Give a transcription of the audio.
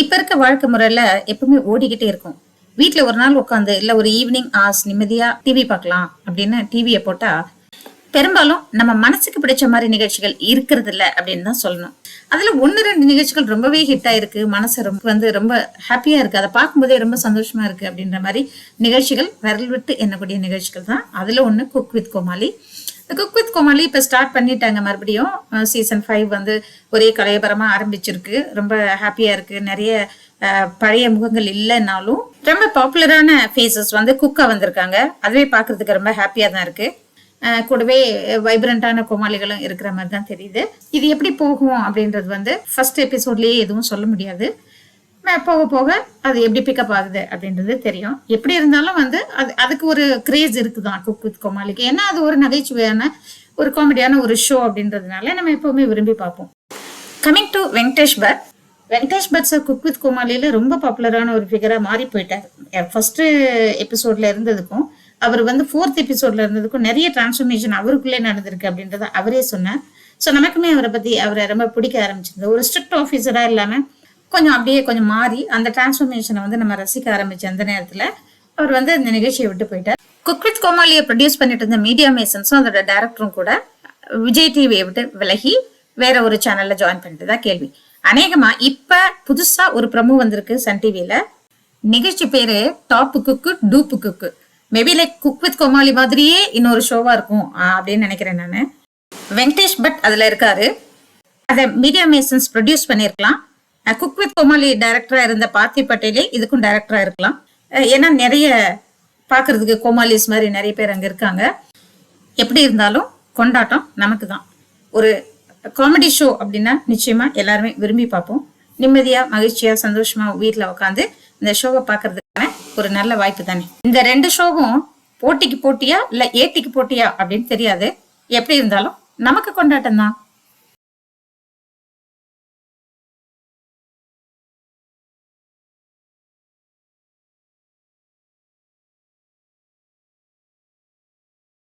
இப்ப இருக்க வாழ்க்கை முறையில எப்பவுமே ஓடிக்கிட்டே இருக்கும். வீட்டில் ஒரு நாள் உட்காந்து இல்ல ஒரு ஈவினிங் ஆஸ் நிம்மதியா டிவி பார்க்கலாம் அப்படின்னு டிவியை போட்டா பெரும்பாலும் நம்ம மனசுக்கு பிடிச்ச மாதிரி நிகழ்ச்சிகள் இருக்கிறது இல்ல அப்படின்னு தான் சொல்லணும். அதுல ஒன்னு ரெண்டு நிகழ்ச்சிகள் ரொம்பவே ஹிட் ஆயிருக்கு. மனசு ரொம்ப வந்து ரொம்ப ஹாப்பியா இருக்கு. அதை பார்க்கும்போதே ரொம்ப சந்தோஷமா இருக்கு அப்படின்ற மாதிரி நிகழ்ச்சிகள் விரல் விட்டு எண்ணக்கூடிய நிகழ்ச்சிகள் தான். அதுல ஒண்ணு cook with Comali cook with Comali இப்போ ஸ்டார்ட் பண்ணிட்டாங்க மறுபடியும். சீசன் ஃபைவ் வந்து ஒரே கலையபரமா ஆரம்பிச்சிருக்கு. ரொம்ப ஹாப்பியா இருக்கு. நிறைய பழைய முகங்கள் இல்லைன்னாலும் ரொம்ப பாப்புலரான ஃபேஸஸ் வந்து குக்கா வந்திருக்காங்க. அதுவே பார்க்கறதுக்கு ரொம்ப ஹாப்பியா தான் இருக்கு. கூடவே வைப்ரண்டான கோமாளிகளும் இருக்கிற மாதிரி தான் தெரியுது. இது எப்படி போகும் அப்படின்றது வந்து ஃபர்ஸ்ட் எபிசோட்லயே எதுவும் சொல்ல முடியாது. போக போக அது எப்படி பிக்கப் ஆகுது அப்படின்றது தெரியும். எப்படி இருந்தாலும் வந்து அது அதுக்கு ஒரு கிரேஸ் இருக்குதான் குக் வித் கோமாளிக்கு. ஏன்னா அது ஒரு நகைச்சுவையான ஒரு காமெடியான ஒரு ஷோ அப்படின்றதுனால நம்ம எப்பவுமே விரும்பி பார்ப்போம். Coming to Venkatesh Bhat Venkatesh Bhat sir cook with கோமாளியில ரொம்ப பாப்புலரான ஒரு ஃபிகரா மாறி போயிட்டார். ஃபர்ஸ்ட் எபிசோட்ல இருந்ததுக்கும் அவர் வந்து ஃபோர்த் எபிசோட்ல இருந்ததுக்கும் நிறைய டிரான்ஸ்ஃபர்மேஷன் அவருக்குள்ளே நடந்திருக்கு அப்படின்றத அவரே சொன்னார். ஸோ நமக்குமே அவரை பத்தி அவரை ரொம்ப பிடிக்க ஆரம்பிச்சிருந்தது. ஒரு ஸ்ட்ரிக்ட் ஆஃபீஸரா இல்லாமல் கொஞ்சம் அப்படியே கொஞ்சம் மாறி அந்த டிரான்ஸ்ஃபர்மேஷனை வந்து நம்ம ரசிக்க ஆரம்பிச்ச அந்த நேரத்துல அவர் வந்து இந்த நிகழ்ச்சியை விட்டு போயிட்டார். குக் வித் கோமாளியை ப்ரொடியூஸ் பண்ணிட்டு இருந்த மீடியா மேசன்ஸும் அதோட டைரக்டரும் கூட விஜய் டிவியை விட்டு விலகி வேற ஒரு சேனல்ல ஜாயின் பண்ணிட்டு தான் கேள்வி. அநேகமா இப்ப புதுசா ஒரு ப்ரமோ வந்திருக்கு சன் டிவியில நிகழ்ச்சி பேரு top cook dupe cook maybe like cook with Comali மாதிரியே இன்னொரு ஷோவா இருக்கும் அப்படின்னு நினைக்கிறேன் நானு. வெங்கடேஷ் பட் அதுல இருக்காரு. அதை மீடியா மேசன்ஸ் ப்ரொடியூஸ் பண்ணியிருக்கலாம் குக் வித் கோமாளி டைரக்டரா இருந்த பார்த்தி பட்டேலே இதுக்கும் டைரக்டரா இருக்கலாம். ஏன்னா நிறைய பார்க்கறதுக்கு கோமாலிஸ் மாதிரி நிறைய பேர் அங்க இருக்காங்க. எப்படி இருந்தாலும் கொண்டாட்டம் நமக்கு தான் ஒரு காமெடி ஷோ அப்படின்னா நிச்சயமா எல்லாருமே விரும்பி பார்ப்போம். நிம்மதியா மகிழ்ச்சியா சந்தோஷமா வீட்டில் உட்காந்து இந்த ஷோவை பார்க்கறதுக்கான ஒரு நல்ல வாய்ப்பு தானே. இந்த ரெண்டு ஷோவும் போட்டிக்கு போட்டியா இல்ல ஏட்டிக்கு போட்டியா அப்படின்னு தெரியாது. எப்படி இருந்தாலும் நமக்கு கொண்டாட்டம் தான்